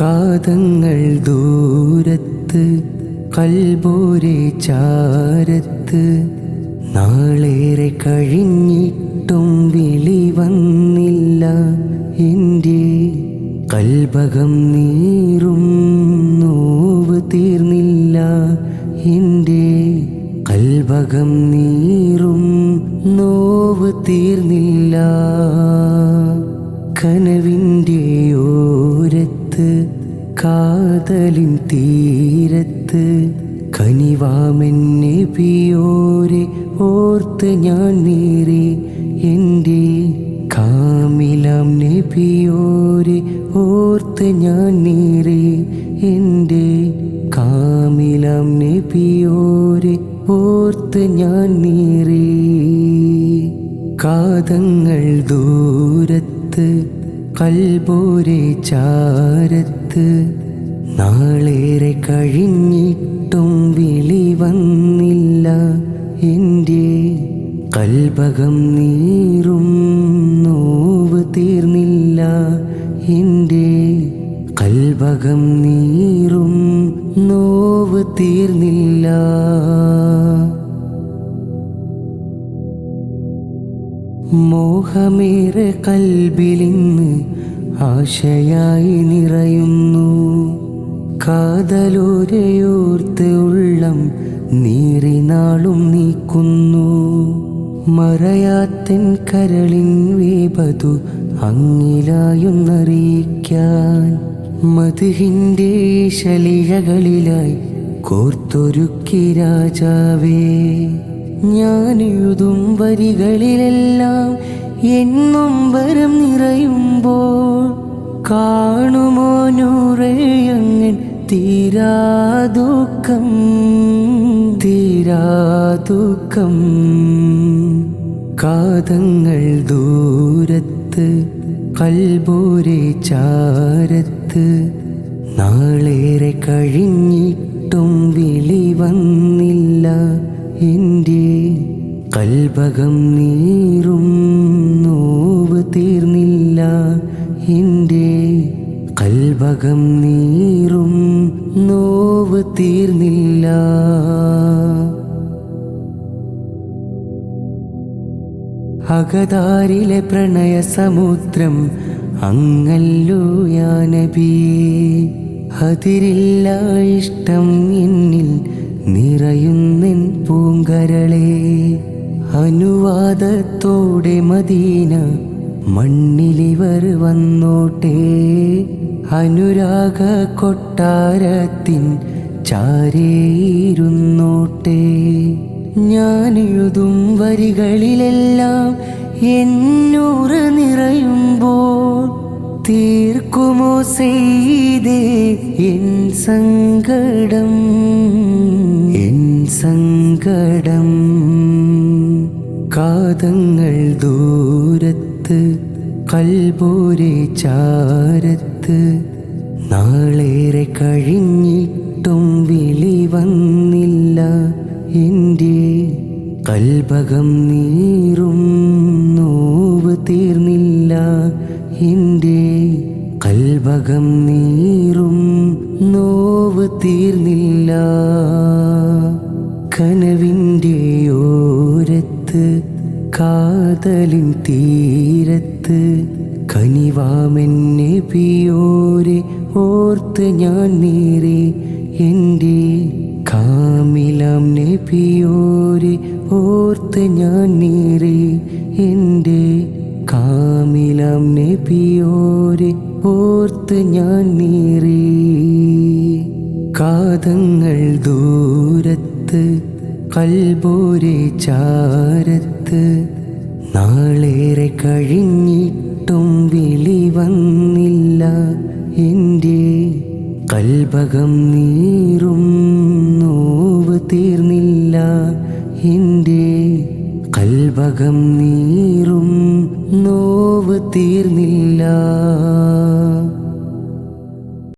കാതങ്ങൾ ദൂരത്ത് കൽബോരെ ചാരത്ത്. നാളേറെ കഴിഞ്ഞിട്ടും വിളി വന്നില്ല എന്റെ കൽഭകം നീറും നോവ് തീർന്നില്ല എന്റെ കൽഭകം നീറും നോവ് തീർന്നില്ല. കനവിന്റെ കാതലിൻ തീരത്ത് കനിവാമെന്നെ പിയോരെ ഓർത്ത് ഞാൻ നീറി എന്റെ കാമിലാം നബിയോരെ ഓർത്ത് ഞാൻ നീറി എന്റെ കാമിലാം നബിയോരെ ഓർത്ത് ഞാൻ നീറി കാതങ്ങൾ ദൂരത്ത് കൽബോരെ ചാരത്ത് നാളേറെ കഴിഞ്ഞിട്ടും വിളി വന്നില്ല എന്റെ കൽപകം നീറും നോവ് തീർന്നില്ല എന്റെ കൽപകം നീറും നോവ് തീർന്നില്ല. മോഹമേറെ കൽബിലിന്ന് ആശയായി നിറയുന്നു. കാതലോരയോർത്ത് ഉള്ളം നീറിനാളും നീക്കുന്നു. മറയാത്തൻ കരളിൻ വേപതു അങ്ങിലായൊന്നറിയിക്കാൻ. മധുഹിന്റെ ശലിഴകളിലായി കോർത്തൊരുക്കി രാജാവേ. ഞാൻ എഴുതും വരികളിലെല്ലാം എന്നും വരം നിറയുമ്പോൾ കാണുമോ തീരാദുഃഖം തീരാദുഃഖം കാതങ്ങൾ ദൂരത്ത് കൽബൂരെ ചാരത്ത് നാളേറെ കഴിഞ്ഞിട്ടും വിളി വന്നില്ല എന്റെ കൽഭകം നീറും നോവ് തീർന്നില്ല എന്റെ കൽഭകം നീറും തീർന്നില്ല. അകതാരിലെ പ്രണയ സമുദ്രം അങ്ങല്ലോ യാനബിയേ അതിരില്ല ഇഷ്ടം എന്നിൽ നിറയുന്നിൻ പൂങ്കരളെ. അനുവാദത്തോടെ മദീന മണ്ണിലിവർ വന്നോട്ടേ. അനുരാഗ കൊട്ടാരത്തിൻ ചാരേയിരുന്നോട്ടെ ഞാൻ എഴുതും വരികളിലെല്ലാം എന്നൂറ് നിറയുമ്പോൾ തീർക്കുമോ ചെയ്തേ എൻ സങ്കടം എൻ സങ്കടം. കാതങ്ങൾ ദൂരത്ത് കൽപോരെ ചാരത്ത് നാളേറെ കഴിഞ്ഞിട്ടും വിളി വന്നില്ല. എന്റെ കൽപകം നീറും നോവ് തീർന്നില്ല. എന്റെ കൽപകം നീറും നോവ് തീർന്നില്ല. കനവിന്റെ ഓരത്ത് കാതലിൻ തീരത്ത് കനിവാമെന്നെ പിയോരെ ഓർത്ത് ഞാൻ നീറി എന്റെ കാമിലം നബിയോരെ ഓർത്ത് ഞാൻ നീറി എന്റെ കാമിലം നബിയോരെ ഓർത്ത് ഞാൻ നീറി കാതങ്ങൾ ദൂരത്ത് കൽബോരെ ചാരത്ത് നാളേറെ കഴിഞ്ഞിട്ടും വിളി വന്നില്ല കൽഭകം നീറും നോവ് തീർന്നില്ല എന്റെ. കൽഭകം നീറും നോവ് തീർന്നില്ല.